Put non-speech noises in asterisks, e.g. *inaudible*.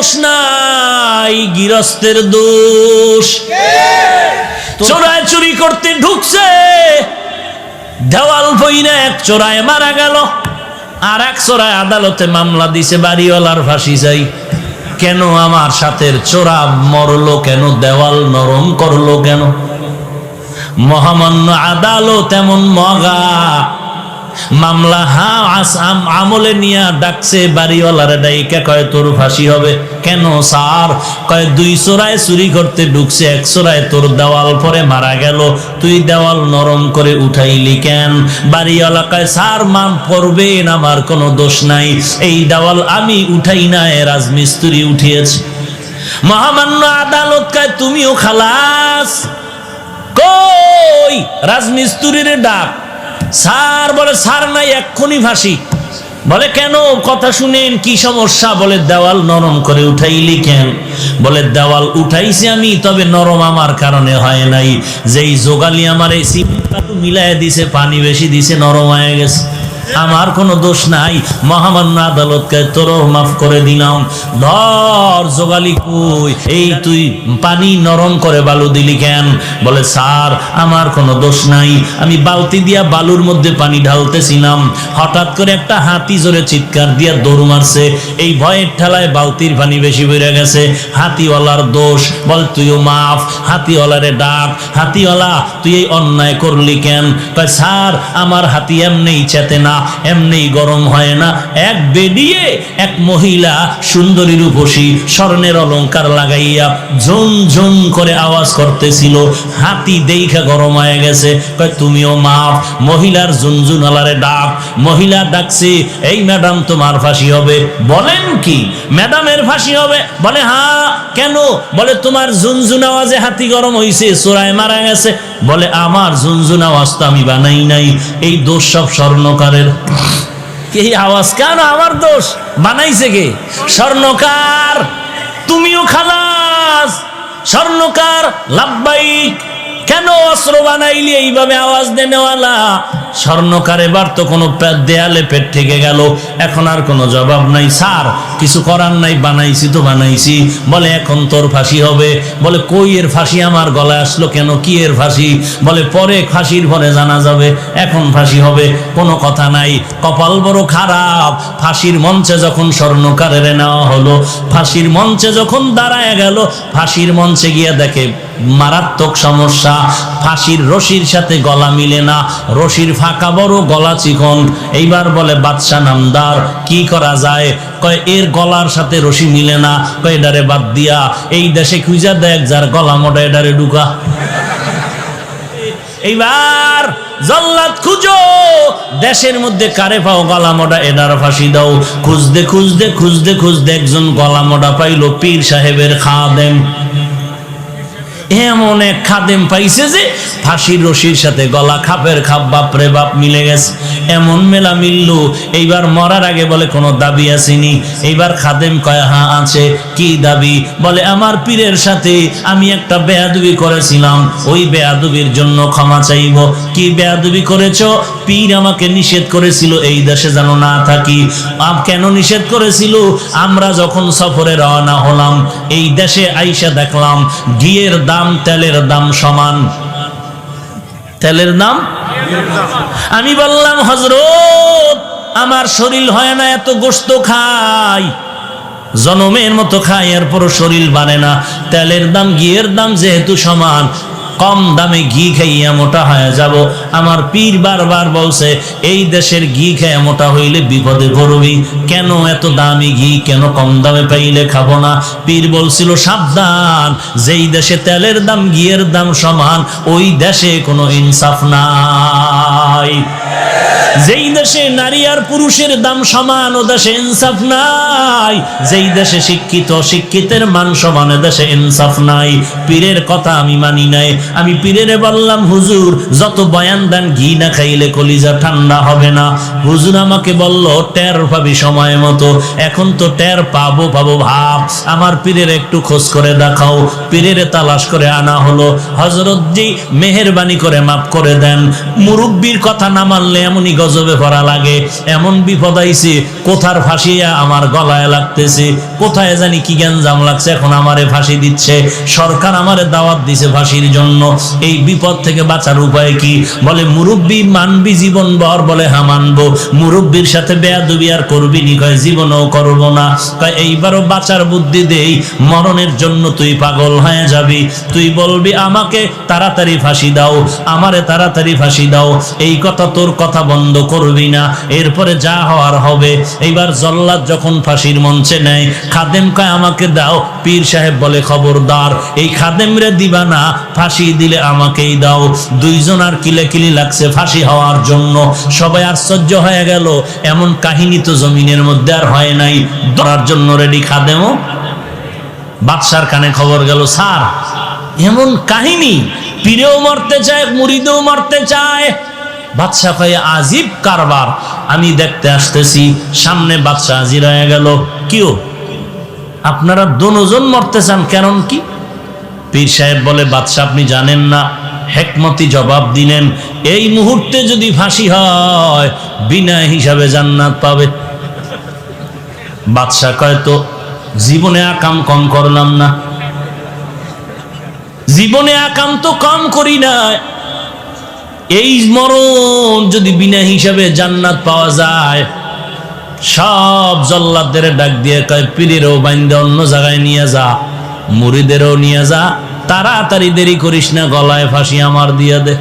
দোষ নাই গৃহস্থের দোষ। চোরায় চুরি করতে ঢুকছে। দেওয়াল বইনে এক চোরায় মারা গেল। আর এক চোরায় আদালতে মামলা দিছে বাড়িওয়ালার ফাঁসি চাই। কেন আমার সাথে চোরা মরলো কেন? দেওয়াল নরম করল কেন? মহামান্য আদালত এমন মগা মামলা হা আমলে নিয়া ডাকছে বাড়িওয়ালারে ডাইকা কয়, তোর ফাঁসি হবে? কেন স্যার? কয়, দুই চোরায় চুরি করতে ঢুকছে, এক চোরায় তোর দেওয়াল পরে মারা গেল। তুই দেওয়াল নরম করে উঠাইলি কেন? বাড়িওয়ালা কয়, স্যার মাম পড়বেন আমার কোনো দোষ নাই। এই দেওয়াল আমি উঠাই না, এ রাজমিস্ত্রি উঠিয়েছে। মহামান্য আদালত কয়, তুমিও খালাস? কই? রাজমিস্ত্রির ডাক। স্যার বলে সার নাই, এক্ষুনি ভাসি। বলে, কেন? কথা শুনেন, কি সমস্যা? বলে, দেওয়াল নরম করে উঠাইলি কেন? বলে, দেওয়াল উঠাইছি আমি, তবে নরম আমার কারণে হয় নাই। যেই যোগালি আমার এই মিলাই দিছে, পানি বেশি দিছে, নরম হয়ে গেছে। আমার কোনো দোষ নাই। মহামান্য আদালতকে তোরও মাফ করে দিলাম। ধর জোগালি কই? এই তুই পানি নরম করে বালু দিলি কেন? বলে, স্যার, আমার কোনো দোষ নাই। আমি বালতি দিয়া বালুর মধ্যে পানি ঢালতেছিলাম। হঠাৎ করে একটা হাতি জোরে চিৎকার দিয়া দৌড় মারছে। এই ভয়ের ঠেলায় বালতির পানি বেশি বেড়ে গেছে। হাতিওয়ালার দোষ। বল, তুইও মাফ। হাতিওয়ালারে ডাক। হাতিওয়ালা, তুই এই অন্যায় করলি কেন? স্যার, আমার হাতি এমনি চেতে না। এমনিই গরম হয় না। এক বেডিয়ে এক মহিলা সুন্দরী রূপসী স্বর্ণের অলংকার লাগাইয়া ঝুম ঝুম করে আওয়াজ করতেছিল। হাতি দেখা গরম হয়ে গেছে। তুমিও মাফ, মহিলার ঝুনঝুনালারে ডাক। মহিলা ডাকছে, এই ম্যাডাম, তোমার ফাঁসি হবে। বলেন কি? ম্যাডামের ফাঁসি হবে। বলে হ্যাঁ কেন? বলে, তোমার ঝুনঝুন আওয়াজে হাতি গরম হইছে, চোরায় মারা গেছে। বলে, আমার ঝুনঝুন আওয়াজ তো আমি বানাই নাই। এই দোষ সব স্বর্ণকারের *laughs* এই আওয়াজ কেন? আমার দোষ। বানাইছে কে? স্বর্ণকার। তুমিও খালাস। স্বর্ণকার লাভবাইক কেন অস্ত্র বানাইলি? এইভাবে আওয়াজ দেনেওয়ালা স্বর্ণকার, এবার তো কোনো দেয়ালে পেট থেকে গেল। এখন আর কোনো জবাব নাই। স্যার কিছু করার নাই, বানাইছি তো বানাইছি। বলে, এখন তোর ফাঁসি হবে। বলে, কই এর ফাঁসি? আমার গলায় আসলো কেন? কি এর ফাঁসি? বলে, পরে ফাঁসির পরে জানা যাবে, এখন ফাঁসি হবে। কোনো কথা নাই। কপাল বড় খারাপ। ফাঁসির মঞ্চে যখন স্বর্ণকারের নেওয়া হলো, ফাঁসির মঞ্চে যখন দাঁড়ায় গেল, ফাঁসির মঞ্চে গিয়ে দেখে, মারাত্মক সমস্যা। ফাঁসির রশির সাথে গলা মিলে না। রশির ফাঁকা বড় গলা চিকন। এইবার বলে, বাদশাহ নামদার, কি করা যায়? কয়, এর গলার সাথে রশি মিলে না কয়েডারে বাদ দিয়া, এই দেশে খুঁজা দেখ, যার গলা মোটা, এডারে ঢুকা। এইবার জল্লাদ খুঁজো, দেশের মধ্যে কারে পাও গলা মোটা, এডার ফাঁসি দাও। খুঁজতে খুঁজতে খুঁজতে খুঁজতে একজন গলা মোটা পাইলো পীর সাহেবের খাদেম। এমন এক খাদেম পাইছে যে ফাঁসির রশির সাথে গলা খাপের খাপ বাপ রে বাপ মিলে গেছে। এমন মেলা মিলল। এইবার মরার আগে বলে, কোনো দাবি আসেনি। এইবার খাদেম কয় হা আছে। কি দাবি? বলে, আমার পীরের সাথে আমি একটা বেয়াদবি করেছিলাম। ওই বেয়াদবির জন্য ক্ষমা চাইব। কি বেয়াদবি করেছ? পীর আমাকে নিষেধ করেছিল, এই দেশে যেন না থাকি। কেন নিষেধ করেছিল? আমরা যখন সফরে রওনা হলাম, এই দেশে আইসা দেখলাম, ঘিয়ের দাম, তেলের দাম সমান। তেলের দাম? আমি বললাম হজরত আমার শরীর হয় না, এত গোস্ত খাই। জনমের মতো খাই, এরপরও শরীর বানে না। তেলের দাম, ঘিয়ের দাম যেহেতু সমান কম দামে ঘি খাইয়া মোটা হয়ে যাব। আমার পীর বারবার বলছে, এই দেশের ঘি খেয়ে মোটা হইলে বিপদে পড়বি। কেন এত দামি ঘি? কেন কম দামে পাইলে খাব না? পীর বলছিল, সাবধান, যেই দেশে তেলের দাম, ঘিয়ের দাম সমান, ওই দেশে কোনো ইনসাফ নাই। যেই দেশে নারী আর পুরুষের দাম সমান ও দেশে ইনসাফ নাই, যেই দেশে শিক্ষিত শিক্ষিতের মান সমান দেশে ইনসাফ নাই। পীরের কথা আমি মানি নাই। আমি পীরেরে বললাম, হুজুর, যত বয়ান দেন, ঘি না খাইলে কলিজা ঠান্ডা হবে না। হুজুর আমাকে বলল, টের পাবি সময় মতো। এখন তো টের পাবো পাবো ভাব। আমার পীরের একটু খোঁজ করে দেখাও। পীরের তালাশ করে আনা হলো। হজরত জি মেহেরবানি করে মাফ করে দেন। মুরব্বীর কথা না মানলে এমনই গজবে পড়া লাগে, এমন বিপদ আইছে, কোথার ফাঁসিয়া আমার গলায় লাগতেছে, কোথায় জানি কি গ্যাঞ্জাম লাগছে, এখন আমারে ফাঁসি দিচ্ছে, সরকার আমারে দাওয়াত দিছে ফাঁসির জন্য, এই বিপদ থেকে বাঁচার উপায় কি? বলে, মুরব্বী মানবি জীবন বর বলে হা মানবো, মুরব্বীর সাথে বেয়াদবি আর করবি নি, কয়, জীবনও করব না, কয়, এইবারও বাঁচার বুদ্ধি দেই, মরণের জন্য তুই পাগল হয়ে যাবি, তুই বলবি আমাকে তাড়াতাড়ি ফাঁসি দাও, আমারে তাড়াতাড়ি ফাঁসি দাও, এই কথা তোর কথা বন্ধ করবি না। এরপরে যা হওয়ার হবে। এইবার জল্লাদ যখন ফাঁসির মঞ্চে নেয়, খাদেম কয়, আমাকে দাও। পীর সাহেব বলে, খবরদার, এই খাদেম রে দিবা না, ফাঁসি দিলে আমাকেই দাও। দুইজন আর কিলে লাগছে ফাঁসি হওয়ার জন্য। সবাই আশ্চর্য হয়ে গেল। এমন কাহিনী তো জমিনের মধ্যে আর হয় নাই। ধরার জন্য রেডি খাদেমও? বাদশার কানে খবর গেল, স্যার, এমন কাহিনী, পীরেও মরতে চায়, মুড়িদেও মরতে চায় বাদশা কয়ে, আজিব কারবার। আমি দেখতে আসতেছি, সামনে বাদশা হাজির হয়ে গেল। কিও? আপনারা দনোজন মরতে চান কারণ কি? পীর সাহেব বলে বাদশা আপনি জানেন না, হেকমতি জবাব দিলেন, এই মুহূর্তে যদি ফাঁসি হয়, বিনা হিসাবে জান্নাত পাবে। বাদশা কয়, তো জীবনে আকাম কম করলাম না। জীবনে আকাম তো কম করি না এই মরণ যদি বিনা হিসাবে জান্নাত পাওয়া যায়, সব জল্লাদের ডাক দিয়ে কয়, পীরেরও বাইন্দে অন্য জায়গায় নিয়ে যা, মুড়িদেরও নিয়ে যা, তাড়াতাড়ি দেরি করিস না, গলায় ফাঁসি আমার দিয়ে দে।